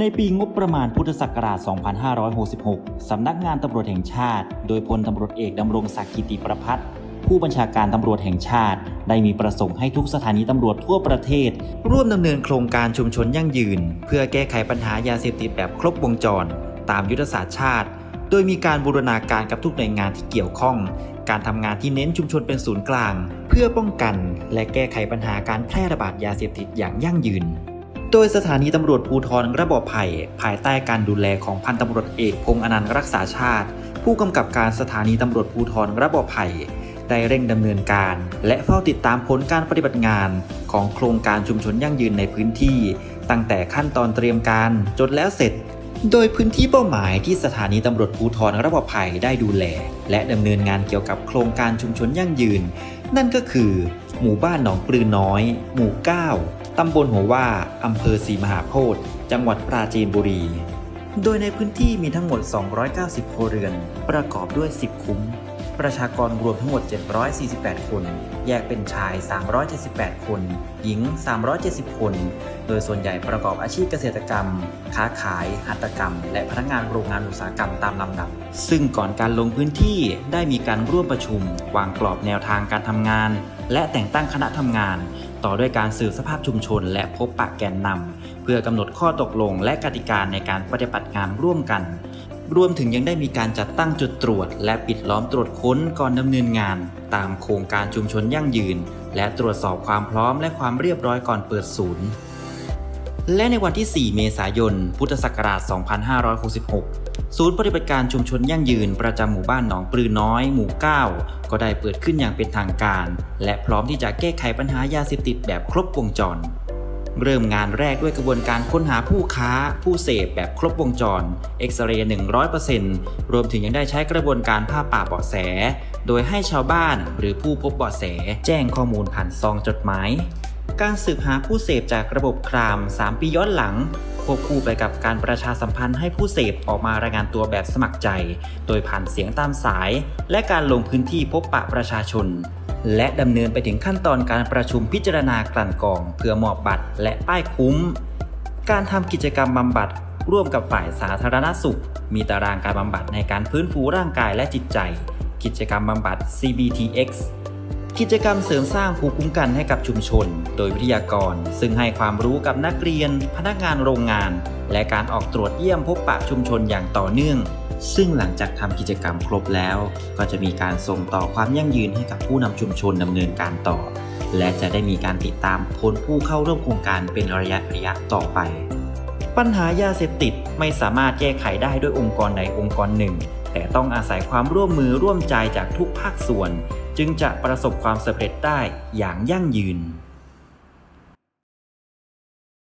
ในปีงบประมาณพุทธศักราช 2566 สำนักงานตำรวจแห่งชาติ โดยพลตำรวจเอกดำรงศักดิ์กิติประพัฒน์ผู้บัญชาการตำรวจแห่งชาติ ได้มีประสงค์ให้ทุกสถานีตำรวจทั่วประเทศ ร่วมดำเนินโครงการชุมชนยั่งยืน เพื่อแก้ไขปัญหายาเสพติดแบบครบวงจร ตามยุทธศาสตร์ชาติ โดยมีการบูรณาการกับทุกหน่วยงานที่เกี่ยวข้อง การทำงานที่เน้นชุมชนเป็นศูนย์กลาง เพื่อป้องกัน และแก้ไขปัญหาการแพร่ระบาดยาเสพติดอย่างยั่งยืน โดยสถานีตำรวจภูธรระบอบไผ่ภายใต้การดูแลของพันตำรวจเอกพงษ์อนันต์รักษาชาติ ผู้กำกับการสถานีตำรวจภูธรระบอบไผ่ได้เร่งดำเนินการ และเฝ้าติดตามผลการปฏิบัติงาน ของโครงการชุมชนยั่งยืนในพื้นที่ ตั้งแต่ขั้นตอนเตรียมการจนแล้วเสร็จ โดยพื้นที่เป้าหมายที่สถานีตำรวจภูธรระบอบไผ่ได้ดูแล และดำเนินงานเกี่ยวกับโครงการชุมชนยั่งยืน นั่นก็คือ หมู่บ้านหนองปลือน้อย หมู่ 9 ตำบลหัวว่าอำเภอศรีมหาโพธิ์จังหวัดปราจีนบุรี โดยในพื้นที่มีทั้งหมด 290 ครัวเรือน ประกอบด้วย 10 คุ้ม ประชากรรวมทั้งหมด 748 คน แยกเป็นชาย 378 คน หญิง 370 คน โดยส่วนใหญ่ประกอบอาชีพเกษตรกรรม ค้าขาย หัตถกรรม และพนักงานโรงงานอุตสาหกรรมตามลำดับ ซึ่งก่อนการลงพื้นที่ได้มีการร่วมประชุม วางกรอบแนวทางการทำงาน และแต่งตั้งคณะทำงาน ต่อด้วยการสืบสภาพชุมชน และพบปะแกนนำเพื่อกำหนดข้อตกลงและกติกาในการปฏิบัติงานร่วมกัน รวมถึงยังได้มีการจัดตั้งจุดตรวจ และปิดล้อมตรวจค้นก่อนดำเนินงาน ตามโครงการชุมชนยั่งยืน และตรวจสอบความพร้อมและความเรียบร้อยก่อนเปิดศูนย์ และในวันที่ 4 เมษายน พุทธศักราช 2566 ศูนย์ปฏิบัติการชุมชนยั่งยืนประจำหมู่บ้านหนองปลือน้อย หมู่ 9 ก็ได้เปิดขึ้นอย่างเป็นทางการ และพร้อมที่จะแก้ไขปัญหายาเสพติดแบบครบวงจร เริ่มงานแรกด้วยกระบวนการค้นหาผู้ค้า ผู้เสพแบบครบวงจร เอ็กซเรย์100%รวมถึงยังได้ใช้กระบวนการผ้าป่าเบาะแส โดยให้ชาวบ้านหรือผู้พบเบาะแส แจ้งข้อมูลผ่านซองจดหมาย การสืบหาผู้เสพจากระบบคราม 3 ปีย้อนหลัง ควบคู่ไปกับการประชาสัมพันธ์ให้ผู้เสพออกมารายงานตัวแบบสมัครใจ โดยผ่านเสียงตามสาย และการลงพื้นที่พบปะประชาชน และดำเนินไปถึงขั้นตอนการประชุมพิจารณากลั่นกรอง เพื่อมอบบัตรและป้ายคุ้ม การทำกิจกรรมบำบัดร่วมกับฝ่ายสาธารณสุข มีตารางการบำบัดในการฟื้นฟูร่างกายและจิตใจ กิจกรรมบำบัด CBTX กิจกรรมเสริมสร้างภูมิคุ้มกันให้กับชุมชน โดยวิทยากร ซึ่งให้ความรู้กับนักเรียน พนักงานโรงงาน และการออกตรวจเยี่ยมพบปะชุมชนอย่างต่อเนื่อง ซึ่งหลังจากทำกิจกรรมครบแล้ว ก็จะมีการส่งต่อความยั่งยืนให้กับผู้นำชุมชนดำเนินการต่อ และจะได้มีการติดตามผลผู้เข้าร่วมโครงการเป็นระยะระยะต่อไป ปัญหายาเสพติดไม่สามารถแก้ไขได้ด้วยองค์กรใดองค์กรหนึ่ง แต่ต้องอาศัยความร่วมมือร่วมใจจากทุกภาคส่วน จึงจะประสบความสำเร็จได้อย่างยั่งยืน